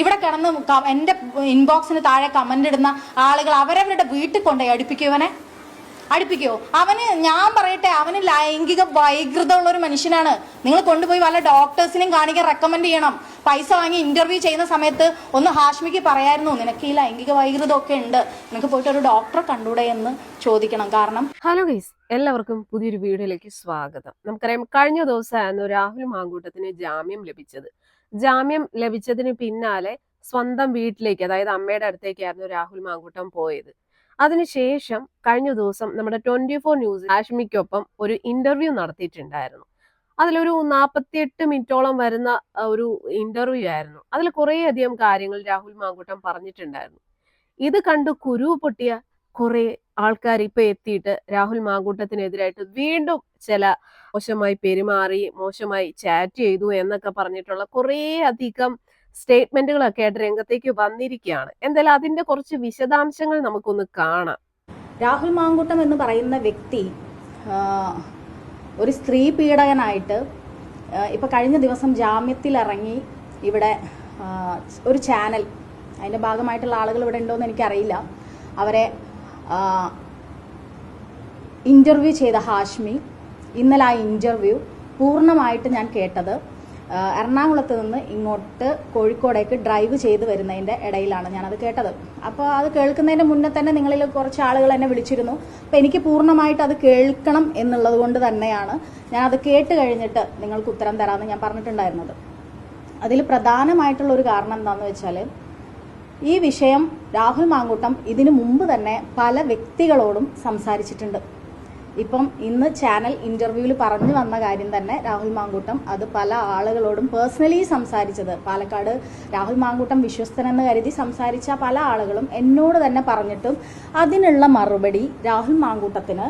ഇവിടെ കിടന്ന് എന്റെ ഇൻബോക്സിന് താഴെ കമന്റ് ഇടുന്ന ആളുകൾ അവരവരുടെ വീട്ടിൽ കൊണ്ടുപോയി അടുപ്പിക്കുവനെ അടുപ്പിക്കോ? അവന് ഞാൻ പറയട്ടെ അവന് ലൈംഗിക വൈകൃതമുള്ള ഒരു മനുഷ്യനാണ്. നിങ്ങൾ കൊണ്ടുപോയി വല്ല ഡോക്ടേഴ്സിനെയും കാണിക്കാൻ റെക്കമെൻഡ് ചെയ്യണം. പൈസ വാങ്ങി ഇന്റർവ്യൂ ചെയ്യുന്ന സമയത്ത് ഒന്ന് ഹാഷ്മിക്ക് പറയായിരുന്നു നിനക്ക് ഈ ലൈംഗിക വൈകൃതം ഒക്കെ ഉണ്ട്. നിനക്ക് പോയിട്ട് ഒരു ഡോക്ടറെ കണ്ടൂടെ എന്ന് ചോദിക്കണം. കാരണം ഹലോ ഗൈസ് എല്ലാവർക്കും പുതിയൊരു വീഡിയോയിലേക്ക് സ്വാഗതം. നമുക്കറിയാം കഴിഞ്ഞ ദിവസമായിരുന്നു രാഹുൽ മാങ്കൂട്ടത്തിന് ജാമ്യം ലഭിച്ചത്. ജാമ്യം ലഭിച്ചതിന് പിന്നാലെ സ്വന്തം വീട്ടിലേക്ക് അതായത് അമ്മയുടെ അടുത്തേക്കായിരുന്നു രാഹുൽ മാങ്കൂട്ടം പോയത്. അതിനുശേഷം കഴിഞ്ഞ ദിവസം നമ്മുടെ ട്വന്റി ഫോർ ന്യൂസ് ആഷ്മിക്കൊപ്പം ഒരു ഇന്റർവ്യൂ നടത്തിയിട്ടുണ്ടായിരുന്നു. അതിലൊരു നാൽപ്പത്തിയെട്ട് മിനിറ്റോളം വരുന്ന ഒരു ഇന്റർവ്യൂ ആയിരുന്നു. അതിൽ കുറേയധികം കാര്യങ്ങൾ രാഹുൽ മാങ്കൂട്ടം പറഞ്ഞിട്ടുണ്ടായിരുന്നു. ഇത് കണ്ട് കുരു പൊട്ടിയ കുറെ ആൾക്കാർ ഇപ്പൊ എത്തിയിട്ട് രാഹുൽ മാങ്കൂട്ടത്തിനെതിരായിട്ട് വീണ്ടും ചില മോശമായി പെരുമാറി മോശമായി ചാറ്റ് ചെയ്തു എന്നൊക്കെ പറഞ്ഞിട്ടുള്ള കുറേ അധികം സ്റ്റേറ്റ്മെന്റുകളൊക്കെ ആയിട്ട് രംഗത്തേക്ക് വന്നിരിക്കുകയാണ് എന്തായാലും അതിന്റെ കുറച്ച് വിശദാംശങ്ങൾ നമുക്കൊന്ന് കാണാം. രാഹുൽ മാങ്കൂട്ടം എന്ന് പറയുന്ന വ്യക്തി ഒരു സ്ത്രീ പീഡകനായിട്ട് ഇപ്പൊ കഴിഞ്ഞ ദിവസം ജാമ്യത്തിലിറങ്ങി ഇവിടെ ഒരു ചാനൽ അതിന്റെ ഭാഗമായിട്ടുള്ള ആളുകൾ ഇവിടെ ഉണ്ടോ എന്ന് എനിക്കറിയില്ല. അവരെ ഇന്റർവ്യൂ ചെയ്ത ഹാഷ്മി ഇന്നലെ ആ ഇന്റർവ്യൂ പൂർണമായിട്ട് ഞാൻ കേട്ടത്. എറണാകുളത്ത് നിന്ന് ഇങ്ങോട്ട് കോഴിക്കോടേക്ക് ഡ്രൈവ് ചെയ്ത് വരുന്നതിന്റെ ഇടയിലാണ് ഞാനത് കേട്ടത്. അപ്പോൾ അത് കേൾക്കുന്നതിന്റെ മുന്നേ തന്നെ നിങ്ങളിൽ കുറച്ച് ആളുകൾ എന്നെ വിളിച്ചിരുന്നു. അപ്പോൾ എനിക്ക് പൂർണമായിട്ട് അത് കേൾക്കണം എന്നുള്ളത് കൊണ്ട് തന്നെയാണ് ഞാൻ അത് കേട്ട് കഴിഞ്ഞിട്ട് നിങ്ങൾക്ക് ഉത്തരം തരാമെന്ന് ഞാൻ പറഞ്ഞിട്ടുണ്ടായിരുന്നത്. അതിൽ പ്രധാനമായിട്ടുള്ള ഒരു കാരണം എന്താണെന്ന് വെച്ചാൽ ഈ വിഷയം രാഹുൽ മാങ്കൂട്ടം ഇതിനു മുമ്പ് തന്നെ പല വ്യക്തികളോടും സംസാരിച്ചിട്ടുണ്ട്. ഇപ്പം ഇന്ന് ചാനൽ ഇന്റർവ്യൂവിൽ പറഞ്ഞു വന്ന കാര്യം തന്നെ രാഹുൽ മാങ്കൂട്ടം അത് പല ആളുകളോടും പേഴ്സണലി സംസാരിച്ചത്. പാലക്കാട് രാഹുൽ മാങ്കൂട്ടം വിശ്വസ്തനെന്ന് കരുതി സംസാരിച്ച പല ആളുകളും എന്നോട് തന്നെ പറഞ്ഞിട്ടും അതിനുള്ള മറുപടി രാഹുൽ മാങ്കൂട്ടത്തിന്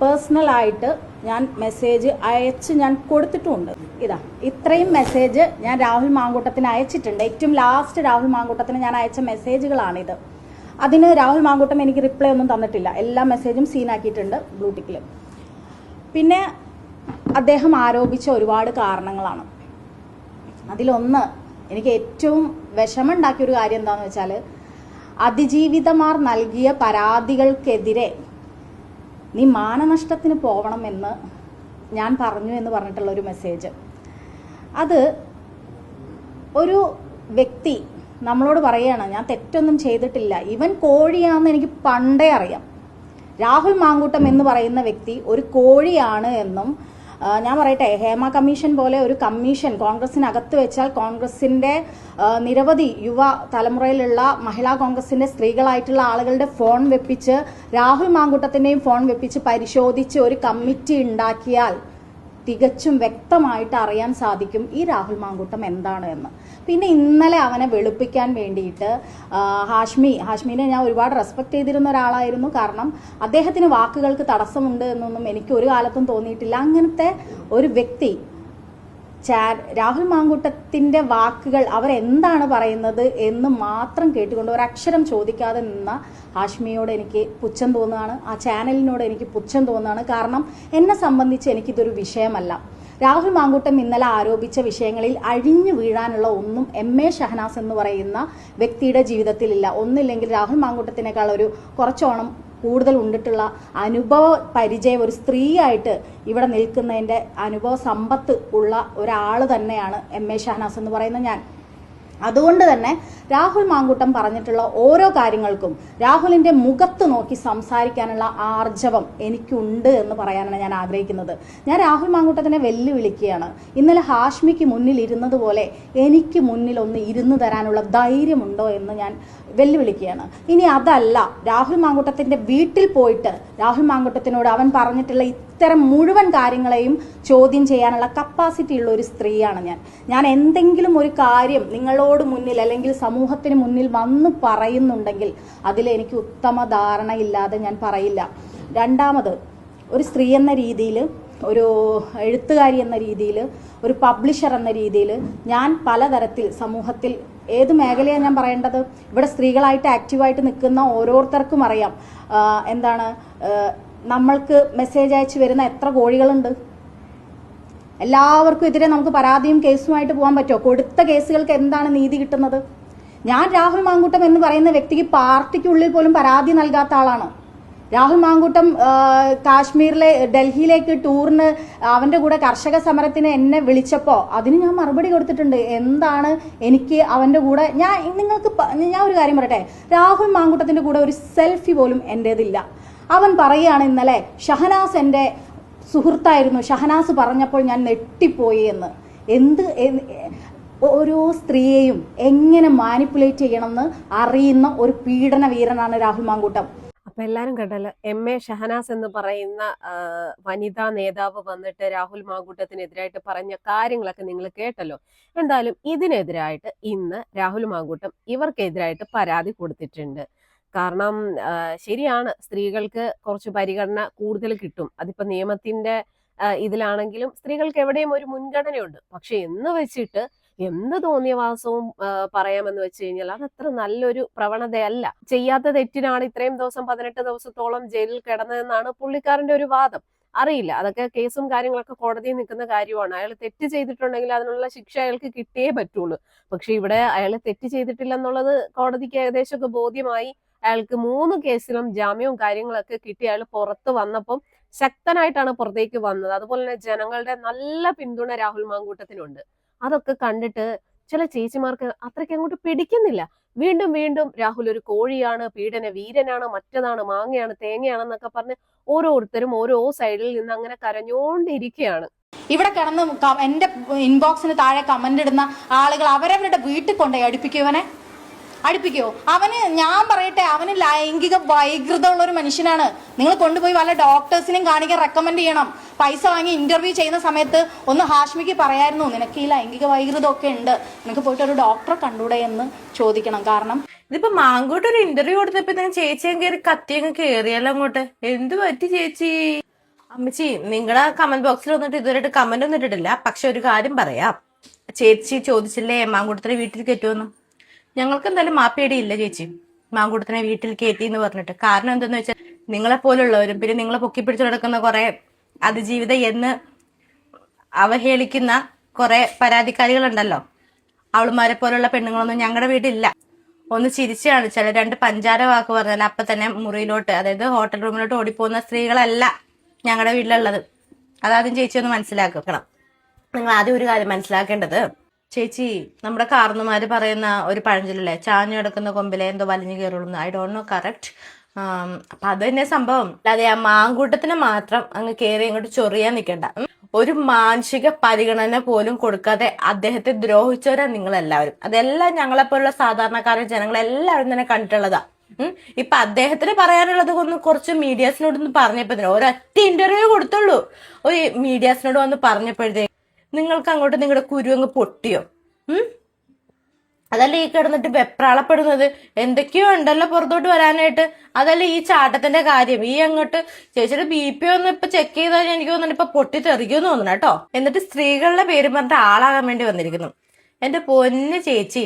പേഴ്സണലായിട്ട് ഞാൻ മെസ്സേജ് അയച്ച് ഞാൻ കൊടുത്തിട്ടുമുണ്ട് ഇതാ ഇത്രയും മെസ്സേജ് ഞാൻ രാഹുൽ മാങ്കൂട്ടത്തിന് അയച്ചിട്ടുണ്ട്. ഏറ്റവും ലാസ്റ്റ് രാഹുൽ മാങ്കൂട്ടത്തിന് ഞാൻ അയച്ച മെസ്സേജുകളാണിത് അതിന് രാഹുൽ മാങ്കൂട്ടം എനിക്ക് റിപ്ലൈ ഒന്നും തന്നിട്ടില്ല. എല്ലാ മെസ്സേജും സീനാക്കിയിട്ടുണ്ട് ബ്ലൂടിക്കിൽ പിന്നെ അദ്ദേഹം ആരോപിച്ച ഒരുപാട് കാരണങ്ങളാണ്. അതിലൊന്ന് എനിക്ക് ഏറ്റവും വിഷമമുണ്ടാക്കിയ ഒരു കാര്യം എന്താണെന്ന് വെച്ചാൽ അതിജീവിതമാർ നൽകിയ പരാതികൾക്കെതിരെ നീ മാനനഷ്ടത്തിന് പോകണമെന്ന് ഞാൻ പറഞ്ഞു എന്ന് പറഞ്ഞിട്ടുള്ള ഒരു മെസ്സേജ് അത് ഒരു വ്യക്തി നമ്മളോട് പറയുകയാണ് ഞാൻ തെറ്റൊന്നും ചെയ്തിട്ടില്ല. ഇവൻ കോഴിയാണെന്ന് എനിക്ക് പണ്ടേ അറിയാം. രാഹുൽ മാങ്കൂട്ടം എന്ന് പറയുന്ന വ്യക്തി ഒരു കോഴിയാണ് എന്നും ഞാൻ പറയട്ടെ ഹേമ കമ്മീഷൻ പോലെ ഒരു കമ്മീഷൻ കോൺഗ്രസിനകത്ത് വെച്ചാൽ കോൺഗ്രസിന്റെ നിരവധി യുവ തലമുറയിലുള്ള മഹിളാ കോൺഗ്രസിന്റെ സ്ത്രീകളായിട്ടുള്ള ആളുകളുടെ ഫോൺ വെപ്പിച്ച് രാഹുൽ മാങ്കുട്ടത്തിന്റെയും ഫോൺ വെപ്പിച്ച് പരിശോധിച്ച് ഒരു കമ്മിറ്റി ഉണ്ടാക്കിയാൽ തികച്ചും വ്യക്തമായിട്ട് അറിയാൻ സാധിക്കും ഈ രാഹുൽ മാങ്കൂട്ടം എന്താണ് എന്ന്. പിന്നെ ഇന്നലെ അവനെ വെളുപ്പിക്കാൻ വേണ്ടിയിട്ട് ഹാഷ്മി ഹാഷ്മിനെ ഞാൻ ഒരുപാട് റെസ്പെക്ട് ചെയ്തിരുന്ന ഒരാളായിരുന്നു. കാരണം അദ്ദേഹത്തിന് വാക്കുകൾക്ക് തടസ്സമുണ്ട് എന്നൊന്നും എനിക്ക് ഒരു കാലത്തും തോന്നിയിട്ടില്ല. അങ്ങനത്തെ ഒരു വ്യക്തി ചാ രാഹുൽ മാങ്കൂട്ടത്തിന്റെ വാക്കുകൾ അവരെന്താണ് പറയുന്നത് എന്ന് മാത്രം കേട്ടുകൊണ്ട് ഒരക്ഷരം ചോദിക്കാതെ നിന്ന ഹാഷ്മിയോട് എനിക്ക് പുച്ഛം തോന്നുകയാണ്. ആ ചാനലിനോട് എനിക്ക് പുച്ഛം തോന്നുകയാണ്. കാരണം എന്നെ സംബന്ധിച്ച് എനിക്കിതൊരു വിഷയമല്ല. രാഹുൽ മാങ്കൂട്ടം ഇന്നലെ ആരോപിച്ച വിഷയങ്ങളിൽ അഴിഞ്ഞു വീഴാനുള്ള ഒന്നും എം എ ഷഹനാസ് എന്ന് പറയുന്ന വ്യക്തിയുടെ ജീവിതത്തിലില്ല. ഒന്നില്ലെങ്കിൽ രാഹുൽ മാങ്കൂട്ടത്തിനേക്കാൾ ഒരു കുറച്ചോണം കൂടുതൽ ഉണ്ടിട്ടുള്ള അനുഭവ പരിചയം ഒരു സ്ത്രീയായിട്ട് ഇവിടെ നിൽക്കുന്നതിന്റെ അനുഭവ സമ്പത്ത് ഉള്ള ഒരാൾ തന്നെയാണ് എം എ ഷഹനാസ് എന്ന് പറയുന്ന ഞാൻ. അതുകൊണ്ട് തന്നെ രാഹുൽ മാങ്കൂട്ടം പറഞ്ഞിട്ടുള്ള ഓരോ കാര്യങ്ങൾക്കും രാഹുലിന്റെ മുഖത്ത് നോക്കി സംസാരിക്കാനുള്ള ആർജവം എനിക്കുണ്ട് എന്ന് പറയാനാണ് ഞാൻ ആഗ്രഹിക്കുന്നത്. ഞാൻ രാഹുൽ മാങ്കൂട്ടത്തിനെ വെല്ലുവിളിക്കുകയാണ്. ഇന്നലെ ഹാഷ്മിക്ക് മുന്നിൽ ഇരുന്നതുപോലെ എനിക്ക് മുന്നിൽ ഒന്ന് ഇരുന്ന് തരാനുള്ള ധൈര്യമുണ്ടോ എന്ന് ഞാൻ വെല്ലുവിളിക്കുകയാണ്. ഇനി അതല്ല രാഹുൽ മാങ്കൂട്ടത്തിന്റെ വീട്ടിൽ പോയിട്ട് രാഹുൽ മാങ്കൂട്ടത്തിനോട് അവൻ പറഞ്ഞിട്ടുള്ള ഇത്തരം മുഴുവൻ കാര്യങ്ങളെയും ചോദ്യം ചെയ്യാനുള്ള കപ്പാസിറ്റി ഉള്ള ഒരു സ്ത്രീയാണ് ഞാൻ. ഞാൻ എന്തെങ്കിലും ഒരു കാര്യം നിങ്ങളോട് മുന്നിൽ അല്ലെങ്കിൽ സമൂഹത്തിന് മുന്നിൽ വന്നു പറയുന്നുണ്ടെങ്കിൽ അതിൽ എനിക്ക് ഉത്തമ ധാരണയില്ലാതെ ഞാൻ പറയില്ല. രണ്ടാമത് ഒരു സ്ത്രീ എന്ന രീതിയിൽ ഒരു എഴുത്തുകാരി എന്ന രീതിയിൽ ഒരു പബ്ലിഷർ എന്ന രീതിയിൽ ഞാൻ പലതരത്തിൽ സമൂഹത്തിൽ ഏത് മേഖലയാണ് ഞാൻ പറയേണ്ടത്? ഇവിടെ സ്ത്രീകളായിട്ട് ആക്റ്റീവായിട്ട് നിൽക്കുന്ന ഓരോരുത്തർക്കും അറിയാം. എന്താണ് നമ്മൾക്ക് മെസ്സേജ് അയച്ചു വരുന്ന എത്ര കോഴികളുണ്ട് എല്ലാവർക്കും എതിരെ നമുക്ക് പരാതിയും കേസുമായിട്ട് പോകാൻ പറ്റുമോ? കൊടുത്ത കേസുകൾക്ക് എന്താണ് നീതി കിട്ടുന്നത്? ഞാൻ രാഹുൽ മാങ്കൂട്ടം എന്ന് പറയുന്ന വ്യക്തിക്ക് പാർട്ടിക്കുള്ളിൽ പോലും പരാതി നൽകാത്ത ആളാണ്. രാഹുൽ മാങ്കൂട്ടം കാശ്മീരിലെ ഡൽഹിയിലേക്ക് ടൂറിന് അവന്റെ കൂടെ കർഷക സമരത്തിന് എന്നെ വിളിച്ചപ്പോൾ അതിന് ഞാൻ മറുപടി കൊടുത്തിട്ടുണ്ട്. എന്താണ് എനിക്ക് അവന്റെ കൂടെ ഞാൻ നിങ്ങൾക്ക് ഞാൻ ഒരു കാര്യം പറയട്ടെ. രാഹുൽ മാങ്കൂട്ടത്തിന്റെ കൂടെ ഒരു സെൽഫി പോലും എന്റെതില്ല അവൻ പറയുകയാണ് ഇന്നലെ ഷഹനാസ് എന്റെ സുഹൃത്തായിരുന്നു. ഷഹനാസ് പറഞ്ഞപ്പോൾ ഞാൻ നെട്ടിപ്പോയി എന്ന്. എന്ത് ഓരോ സ്ത്രീയെയും എങ്ങനെ മാനിപ്പുലേറ്റ് ചെയ്യണമെന്ന് അറിയുന്ന ഒരു പീഡന വീരനാണ് രാഹുൽ മാങ്കൂട്ടം. അപ്പൊ എല്ലാരും കണ്ടല്ലോ എം. എ. ഷഹനാസ് എന്ന് പറയുന്ന വനിതാ നേതാവ് വന്നിട്ട് രാഹുൽ മാങ്കൂട്ടത്തിനെതിരായിട്ട് പറഞ്ഞ കാര്യങ്ങളൊക്കെ നിങ്ങൾ കേട്ടല്ലോ. എന്തായാലും ഇതിനെതിരായിട്ട് ഇന്ന് രാഹുൽ മാങ്കൂട്ടം ഇവർക്കെതിരായിട്ട് പരാതി കൊടുത്തിട്ടുണ്ട്. കാരണം ശരിയാണ്. സ്ത്രീകൾക്ക് കുറച്ച് പരിഗണന കൂടുതൽ കിട്ടും. അതിപ്പോ നിയമത്തിന്റെ ഇതിലാണെങ്കിലും സ്ത്രീകൾക്ക് എവിടെയും ഒരു മുൻഗണനയുണ്ട്. പക്ഷെ എന്ന് വെച്ചിട്ട് എന്ത് തോന്നിയ വാസവും പറയാമെന്ന് വെച്ച് കഴിഞ്ഞാൽ അത് അത്ര നല്ലൊരു പ്രവണതയല്ല. ചെയ്യാത്ത തെറ്റിനാണ് ഇത്രയും ദിവസം പതിനെട്ട് ദിവസത്തോളം ജയിലിൽ കിടന്നതെന്നാണ് പുള്ളിക്കാരന്റെ ഒരു വാദം. അറിയില്ല. അതൊക്കെ കേസും കാര്യങ്ങളൊക്കെ കോടതിയിൽ നിൽക്കുന്ന കാര്യമാണ്. അയാൾ തെറ്റ് ചെയ്തിട്ടുണ്ടെങ്കിൽ അതിനുള്ള ശിക്ഷ അയാൾക്ക് കിട്ടിയേ പറ്റുള്ളൂ. പക്ഷെ ഇവിടെ അയാൾ തെറ്റ് ചെയ്തിട്ടില്ല എന്നുള്ളത് കോടതിക്ക് ഏകദേശമൊക്കെ ബോധ്യമായി. അയാൾക്ക് മൂന്ന് കേസിലും ജാമ്യവും കാര്യങ്ങളൊക്കെ കിട്ടി. അയാൾ പുറത്ത് വന്നപ്പം ശക്തനായിട്ടാണ് പുറത്തേക്ക് വന്നത്. അതുപോലെ തന്നെ ജനങ്ങളുടെ നല്ല പിന്തുണ രാഹുൽ മാങ്കൂട്ടത്തിനുണ്ട്. അതൊക്കെ കണ്ടിട്ട് ചില ചേച്ചിമാർക്ക് അത്രയ്ക്ക് അങ്ങോട്ട് പിടിക്കുന്നില്ല. വീണ്ടും വീണ്ടും രാഹുൽ ഒരു കോഴിയാണ് പീഡന വീരനാണ് മറ്റതാണ് മാങ്ങയാണ് തേങ്ങയാണെന്നൊക്കെ പറഞ്ഞ് ഓരോരുത്തരും ഓരോ സൈഡിൽ നിന്ന് അങ്ങനെ കരഞ്ഞോണ്ടിരിക്കുകയാണ്. ഇവിടെ കിടന്ന് എന്റെ ഇൻബോക്സിന് താഴെ കമന്റ് ഇടുന്ന ആളുകൾ അവരവരുടെ വീട്ടിൽ കൊണ്ടുപോയി അടുപ്പിക്കുവനെ? അടുപ്പിക്കോ. അവന് ഞാൻ പറയട്ടെ അവന് ലൈംഗിക വൈകൃതമുള്ള ഒരു മനുഷ്യനാണ്. നിങ്ങൾ കൊണ്ടുപോയി വല്ല ഡോക്ടേഴ്സിനെയും കാണിക്കാൻ റെക്കമെൻഡ് ചെയ്യണം. പൈസ വാങ്ങി ഇന്റർവ്യൂ ചെയ്യുന്ന സമയത്ത് ഒന്ന് ഹാഷ്മിക്ക് പറയായിരുന്നു നിനക്ക് ഈ ലൈംഗിക വൈകൃതം ഒക്കെ ഉണ്ട്. നിനക്ക് പോയിട്ട് ഒരു ഡോക്ടറെ കണ്ടൂടെ എന്ന് ചോദിക്കണം. കാരണം ഇതിപ്പോ മാങ്കോട്ട് ഒരു ഇന്റർവ്യൂ കൊടുത്തപ്പോ ചേച്ചിയും കയറി കത്തിയങ്ങ് കേറിയല്ലോ അങ്ങോട്ട്. എന്ത് പറ്റി ചേച്ചി? അമ്മച്ചി നിങ്ങളുടെ കമന്റ് ബോക്സിൽ വന്നിട്ട് ഇതുവരെയായിട്ട് കമന്റ് ഒന്നും ഇട്ടിട്ടില്ല. പക്ഷെ ഒരു കാര്യം പറയാം. ചേച്ചി ചോദിച്ചില്ലേ മാങ്കൂട്ടത്തിന് വീട്ടിൽ കയറ്റുമെന്ന് ഞങ്ങൾക്ക് എന്തായാലും മാപ്പേടിയില്ല ചേച്ചി. മാങ്കൂട്ടത്തിനെ വീട്ടിൽ കയറ്റി എന്ന് പറഞ്ഞിട്ട്. കാരണം എന്തെന്ന് വെച്ചാൽ നിങ്ങളെ പോലുള്ളവരും പിന്നെ നിങ്ങളെ പൊക്കി പിടിച്ചു നടക്കുന്ന കുറെ അതിജീവിത എന്ന് അവഹേളിക്കുന്ന കുറെ പരാതിക്കാരികളുണ്ടല്ലോ. അവളുമാരെ പോലുള്ള പെണ്ണുങ്ങളൊന്നും ഞങ്ങളുടെ വീട്ടിലില്ല ഒന്ന് ചിരിച്ചു കാണിച്ചാൽ രണ്ട് പഞ്ചാര വാക്ക് പറഞ്ഞാൽ അപ്പൊ തന്നെ മുറിയിലോട്ട് അതായത് ഹോട്ടൽ റൂമിലോട്ട് ഓടിപ്പോകുന്ന സ്ത്രീകളല്ല ഞങ്ങളുടെ വീട്ടിലുള്ളത്. അതാദ്യം ചേച്ചി ഒന്ന് മനസ്സിലാക്കണം. നിങ്ങൾ ആദ്യം ഒരു കാര്യം മനസ്സിലാക്കേണ്ടത് ചേച്ചി നമ്മുടെ കാർന്നുമാര് പറയുന്ന ഒരു പഴഞ്ചൊല്ലേ ചാഞ്ഞു കിടക്കുന്ന കൊമ്പിലെ എന്തോ വലിഞ്ഞു കയറുള്ളൂ ഐ ഡോണ്ട് നോ കറക്റ്റ് അപ്പൊ അത് തന്നെ സംഭവം. അല്ലാതെ ആ മാങ്കൂട്ടത്തിന് മാത്രം അങ്ങ് കയറി അങ്ങോട്ട് ചൊറിയാൻ നിൽക്കണ്ട ഒരു മാനസിക പരിഗണന പോലും കൊടുക്കാതെ അദ്ദേഹത്തെ ദ്രോഹിച്ചവരാ നിങ്ങളെല്ലാവരും. അതെല്ലാം ഞങ്ങളെപ്പോലുള്ള സാധാരണക്കാരൻ ജനങ്ങളെല്ലാവരും തന്നെ കണ്ടിട്ടുള്ളതാ. ഇപ്പൊ അദ്ദേഹത്തിന് പറയാനുള്ളത് ഒന്ന് കുറച്ച് മീഡിയാസിനോട് ഒന്ന് പറഞ്ഞപ്പോ ഒരൊറ്റ ഇന്റർവ്യൂ കൊടുത്തുള്ളൂ. ഒരു മീഡിയാസിനോട് വന്ന് പറഞ്ഞപ്പോഴത്തേക്ക് നിങ്ങൾക്ക് അങ്ങോട്ട് നിങ്ങളുടെ കുരു അങ്ങ് പൊട്ടിയോ? അതല്ല ഈ കിടന്നിട്ട് വെപ്രാളപ്പെടുന്നത്? എന്തൊക്കെയോ ഉണ്ടല്ലോ പുറത്തോട്ട് വരാനായിട്ട്. അതല്ല ഈ ചാട്ടത്തിന്റെ കാര്യം. ഈ അങ്ങോട്ട് ചേച്ചിയുടെ ബി പി ഒന്ന് ഇപ്പൊ ചെക്ക് ചെയ്താൽ എനിക്ക് തോന്നുന്നു ഇപ്പൊ പൊട്ടിത്തെറിക്കോ എന്ന് തോന്നുന്നു കേട്ടോ. എന്നിട്ട് സ്ത്രീകളുടെ പേര് പറഞ്ഞിട്ട് ആളാകാൻ വേണ്ടി വന്നിരിക്കുന്നു. എന്റെ പൊന്ന് ചേച്ചി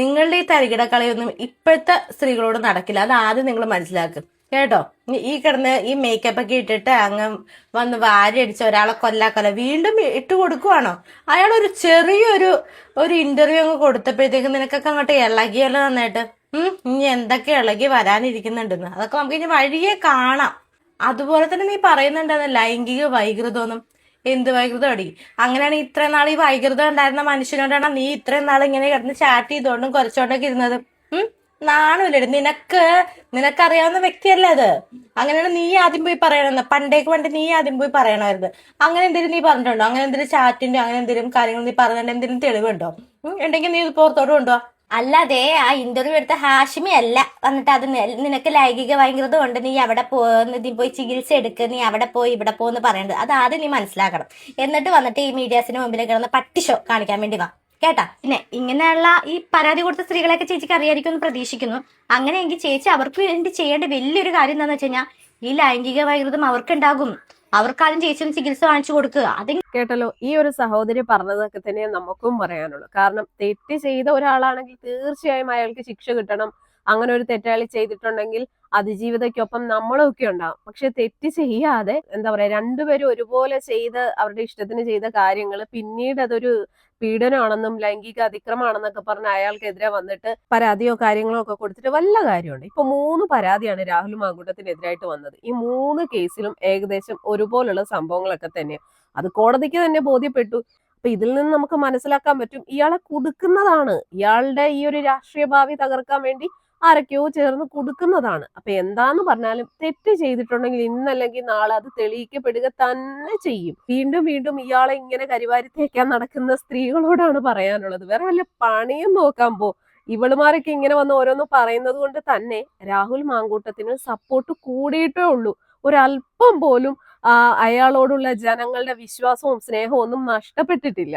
നിങ്ങളുടെ ഈ തരികിട കളിയൊന്നും ഇപ്പോഴത്തെ സ്ത്രീകളോട് നടക്കില്ല. അത് ആദ്യം നിങ്ങൾ മനസ്സിലാക്കും. കേട്ടോ? ഈ- കിടന്ന് ഈ മേക്കപ്പ് ഒക്കെ ഇട്ടിട്ട് അങ്ങ് വന്ന് വാരി അടിച്ച ഒരാളെ കൊല്ലാക്കൊല്ല വീണ്ടും ഇട്ട് കൊടുക്കുവാണോ? അയാൾ ഒരു ചെറിയൊരു ഒരു ഇന്റർവ്യൂ അങ്ങ് കൊടുത്തപ്പോഴത്തേക്ക് നിനക്കൊക്കെ അങ്ങോട്ട് ഇളകിയല്ലോ നന്നായിട്ട്. ഉം? ഇനി എന്തൊക്കെ ഇളകി വരാനിരിക്കുന്നുണ്ടെന്ന്. അതൊക്കെ നമുക്ക് ഇനി വഴിയെ കാണാം. അതുപോലെ തന്നെ നീ പറയുന്നുണ്ടെന്ന് ലൈംഗിക വൈകൃതമൊന്നും. എന്ത് വൈകൃതം അടി? അങ്ങനെയാണ് ഇത്രയും നാൾ ഈ വൈകൃതം ഉണ്ടായിരുന്ന മനുഷ്യനോടാണ് നീ ഇത്രയും നാൾ ഇങ്ങനെ കിടന്ന് ചാറ്റ് ചെയ്തോണ്ടും കുറച്ചോണ്ടൊക്കെ ഇരുന്നത്? ഉം നിനക്ക് നിനക്കറിയാവുന്ന വ്യക്തിയല്ലേ അത്. അങ്ങനെയാണ് നീ ആദ്യം പോയി പറയണമെന്ന് പണ്ടേക്ക് പണ്ട് നീ ആദ്യം പോയി പറയണമായിരുന്നു അങ്ങനെ എന്തെങ്കിലും നീ പറഞ്ഞിട്ടുണ്ടോ? അങ്ങനെ എന്തെങ്കിലും ചാറ്റിന്റെ അങ്ങനെ എന്തെങ്കിലും കാര്യങ്ങൾ നീ പറഞ്ഞിട്ട് എന്തെങ്കിലും തെളിവുണ്ടോ? ഉണ്ടെങ്കിൽ നീ ഇത് പുറത്തോട്ട് കൊണ്ടോ അല്ലാതെ ആ ഇന്റർവ്യൂ എടുത്ത ഹാഷിമി അല്ല. വന്നിട്ട് അത് നിനക്ക് ലൈംഗിക ഭയങ്കരത കൊണ്ട് നീ അവിടെ പോന്ന് നീ പോയി ചികിത്സ എടുക്ക്. നീ അവിടെ പോയി ഇവിടെ പോന്ന് പറയേണ്ടത്. അത് ആദ്യം നീ മനസ്സിലാക്കണം. എന്നിട്ട് വന്നിട്ട് ഈ മീഡിയാസിന് മുമ്പിൽ കിടന്ന് പട്ടി ഷോ കാണിക്കാൻ വേണ്ടി വാ. കേട്ടാ? പിന്നെ ഇങ്ങനെയുള്ള ഈ പരാതി കൊടുത്ത സ്ത്രീകളെയൊക്കെ ചേച്ചിക്ക് അറിയായിരിക്കും എന്ന് പ്രതീക്ഷിക്കുന്നു. അങ്ങനെയെങ്കിൽ ചേച്ചി അവർക്ക് വേണ്ടി ചെയ്യേണ്ട വലിയൊരു കാര്യം എന്താണെന്ന് വെച്ച് കഴിഞ്ഞാൽ ഈ ലൈംഗിക വൈകൃതം അവർക്കുണ്ടാകും. അവർക്കാദ്യം ചേച്ചി ഒന്ന് ചികിത്സ വാങ്ങിച്ചു കൊടുക്കുക. അത് കേട്ടല്ലോ ഈ ഒരു സഹോദരി പറഞ്ഞതൊക്കെ തന്നെ നമുക്കും പറയാനുള്ളൂ. കാരണം തെറ്റ് ചെയ്ത ഒരാളാണെങ്കിൽ തീർച്ചയായും അയാൾക്ക് ശിക്ഷ കിട്ടണം. അങ്ങനെ ഒരു തെറ്റാളി ചെയ്തിട്ടുണ്ടെങ്കിൽ അതിജീവിതയ്ക്കൊപ്പം നമ്മളൊക്കെ ഉണ്ടാവും. പക്ഷെ തെറ്റ് ചെയ്യാതെ എന്താ പറയാ രണ്ടുപേരും ഒരുപോലെ ചെയ്ത് അവരുടെ ഇഷ്ടത്തിന് ചെയ്ത കാര്യങ്ങൾ പിന്നീട് അതൊരു പീഡനമാണെന്നും ലൈംഗിക അതിക്രമാണെന്നൊക്കെ പറഞ്ഞ് അയാൾക്കെതിരെ വന്നിട്ട് പരാതിയോ കാര്യങ്ങളോ ഒക്കെ കൊടുത്തിട്ട് വല്ല കാര്യമുണ്ട്. ഇപ്പൊ മൂന്ന് പരാതിയാണ് രാഹുൽ മാങ്കൂട്ടത്തിനെതിരായിട്ട് വന്നത്. ഈ മൂന്ന് കേസിലും ഏകദേശം ഒരുപോലുള്ള സംഭവങ്ങളൊക്കെ തന്നെയാണ് അത് കോടതിക്ക് തന്നെ ബോധ്യപ്പെട്ടു. അപ്പൊ ഇതിൽ നിന്ന് നമുക്ക് മനസ്സിലാക്കാൻ പറ്റും ഇയാളെ കുടുക്കുന്നതാണ്. ഇയാളുടെ ഈ ഒരു രാഷ്ട്രീയ ഭാവി തകർക്കാൻ വേണ്ടി ആരൊക്കെയോ ചേർന്ന് കൊടുക്കുന്നതാണ്. അപ്പൊ എന്താന്ന് പറഞ്ഞാലും തെറ്റ് ചെയ്തിട്ടുണ്ടെങ്കിൽ ഇന്നല്ലെങ്കിൽ നാളെ അത് തെളിയിക്കപ്പെടുക തന്നെ ചെയ്യും. വീണ്ടും വീണ്ടും ഇയാളെ ഇങ്ങനെ കരിവാരി തേക്കാൻ നടക്കുന്ന സ്ത്രീകളോടാണ് പറയാനുള്ളത്. വേറെ വല്ല പണിയും നോക്കാൻ പോ. ഇവളുമാരൊക്കെ ഇങ്ങനെ വന്ന് ഓരോന്ന് പറയുന്നത് കൊണ്ട് തന്നെ രാഹുൽ മാങ്കൂട്ടത്തിന് സപ്പോർട്ട് കൂടിയിട്ടേ ഉള്ളൂ. ഒരല്പം പോലും അയാളോടുള്ള ജനങ്ങളുടെ വിശ്വാസവും സ്നേഹവും ഒന്നും നഷ്ടപ്പെട്ടിട്ടില്ല.